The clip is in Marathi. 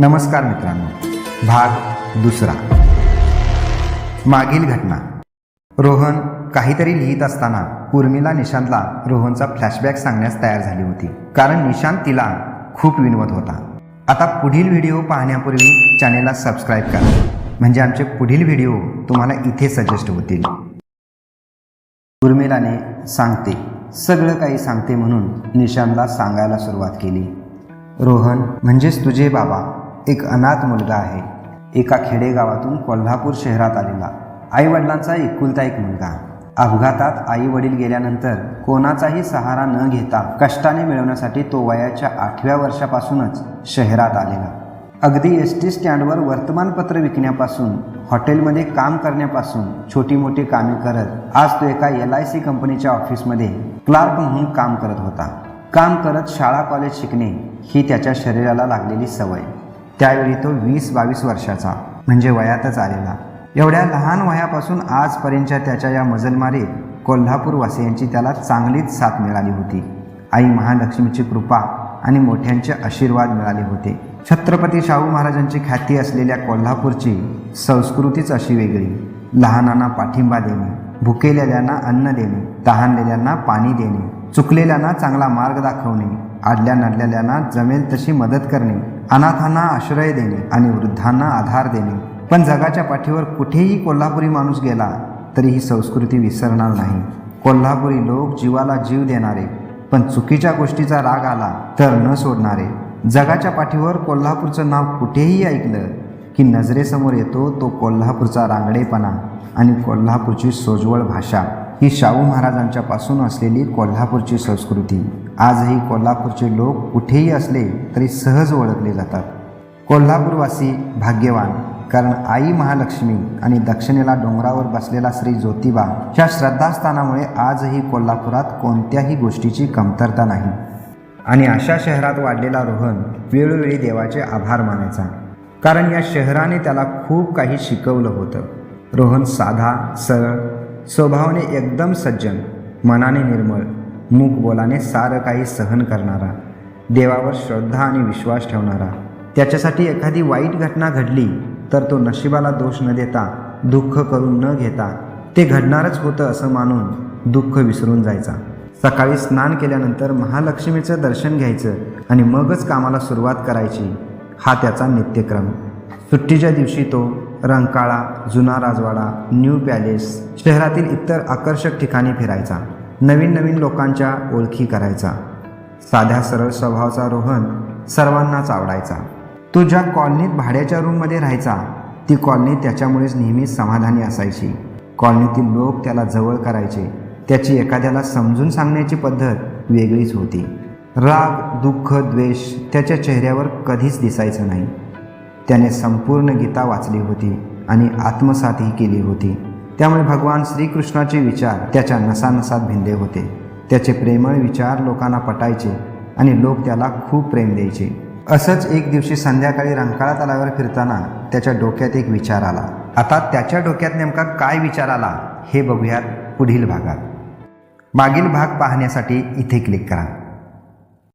नमस्कार मित्रांनो. भाग दुसरा. मागील घटना. रोहन काहीतरी लिहित असताना उर्मिला निशांतला रोहनचा फ्लॅशबॅक सांगण्यास तयार झाली होती. कारण निशांत तिला खूप विनवत होता. आता पुढील व्हिडिओ पाहण्यापूर्वी चॅनेलला सबस्क्राईब करा. म्हणजे आमचे पुढील व्हिडिओ तुम्हाला इथे सजेस्ट होतील. उर्मिलाने सांगते. सगळं काही सांगते म्हणून निशांतला सांगायला सुरुवात केली. रोहन म्हणजेच तुझे बाबा एक अनाथ मुलगा आहे. एका खेडेगावातून कोल्हापूर शहरात आलेला. आई वडिलांचा एकुलता एक मुलगा. अपघातात आई वडील गेल्यानंतर कोणाचाही सहारा न घेता कष्टाने मिळवण्यासाठी तो वयाच्या आठव्या वर्षापासूनच शहरात आलेला. अगदी एस टी स्टँडवर वर्तमानपत्र विकण्यापासून हॉटेलमध्ये काम करण्यापासून छोटी मोठी कामे करत आज तो एका एल आय सी कंपनीच्या ऑफिसमध्ये क्लार्क म्हणून काम करत होता. काम करत शाळा कॉलेज शिकणे ही त्याच्या शरीराला लागलेली सवय. त्यावेळी तो वीस बावीस वर्षाचा म्हणजे वयातच आलेला. एवढ्या लहान वयापासून आजपर्यंतच्या त्याच्या या मजलमारीत कोल्हापूरवासियांची त्याला चांगलीच साथ मिळाली होती. आई महालक्ष्मीची कृपा आणि मोठ्यांचे आशीर्वाद मिळाले होते. छत्रपती शाहू महाराजांची ख्याती असलेल्या कोल्हापूरची संस्कृतीच अशी वेगळी. लहानांना पाठिंबा देणे भुकेलेल्यांना अन्न देणे तहानलेल्यांना पाणी देणे चुकलेल्यांना चांगला मार्ग दाखवणे आडल्या नडलेल्यांना जमेल तशी मदत करणे अनाथांना आश्रय देणे आणि वृद्धांना आधार देणे. पण जगाच्या पाठीवर कुठेही कोल्हापुरी माणूस गेला तरी ही संस्कृती विसरणार नाही. कोल्हापुरी लोक जीवाला जीव देणारे पण चुकीच्या गोष्टीचा राग आला तर न सोडणारे. जगाच्या पाठीवर कोल्हापूरचं नाव कुठेही ऐकलं की नजरेसमोर येतो तो कोल्हापूरचा रांगडेपणा आणि कोल्हापूरची सोजवळ भाषा. ही शाहू महाराजांच्या पासून असलेली कोल्हापूरची संस्कृती. आजही कोल्हापूरचे लोक कुठेही असले तरी सहज ओळखले जातात. कोल्हापूरवासी भाग्यवान कारण आई महालक्ष्मी आणि दक्षिणेला डोंगरावर बसलेला श्री ज्योतिबा ह्या श्रद्धास्थानामुळे आजही कोल्हापुरात कोणत्याही गोष्टीची कमतरता नाही. आणि अशा शहरात वाढलेला रोहन वेळोवेळी देवाचे आभार मानायचा. कारण या शहराने त्याला खूप काही शिकवलं होतं. रोहन साधा सरळ स्वभावाने एकदम सज्जन मनाने निर्मळ मूक बोलाने सारं काही सहन करणारा देवावर श्रद्धा आणि विश्वास ठेवणारा. त्याच्यासाठी एखादी वाईट घटना घडली तर तो नशिबाला दोष न देता दुःख करून न घेता ते घडणारच होतं असं मानून दुःख विसरून जायचा. सकाळी स्नान केल्यानंतर महालक्ष्मीचं दर्शन घ्यायचं आणि मगच कामाला सुरुवात करायची हा त्याचा नित्यक्रम. सुट्टीच्या दिवशी तो रंकाळा जुना राजवाडा न्यू पॅलेस शहरातील इतर आकर्षक ठिकाणी फिरायचा नवीन नवीन लोकांच्या ओळखी करायचा. साध्या सरळ स्वभावाचा रोहन सर्वांनाच आवडायचा. तो ज्या कॉलनीत भाड्याच्या रूममध्ये राहायचा ती कॉलनी त्याच्यामुळेच नेहमीच समाधानी असायची. कॉलनीतील लोक त्याला जवळ करायचे. त्याची एखाद्याला समजून सांगण्याची पद्धत वेगळीच होती. राग दुःख द्वेष त्याच्या चेहऱ्यावर कधीच दिसायचं नाही. त्याने संपूर्ण गीता वाचली होती आणि आत्मसातही केली होती. त्यामुळे भगवान श्रीकृष्णाचे विचार त्याच्या नसानसात भिनले होते. त्याचे प्रेमळ विचार लोकांना पटायचे आणि लोक त्याला खूप प्रेम द्यायचे. असंच एक दिवशी संध्याकाळी रंकाळा तलावर फिरताना त्याच्या डोक्यात एक विचार आला. आता त्याच्या डोक्यात नेमका काय विचार आला हे बघूयात पुढील भागात. मागील भाग पाहण्यासाठी इथे क्लिक करा.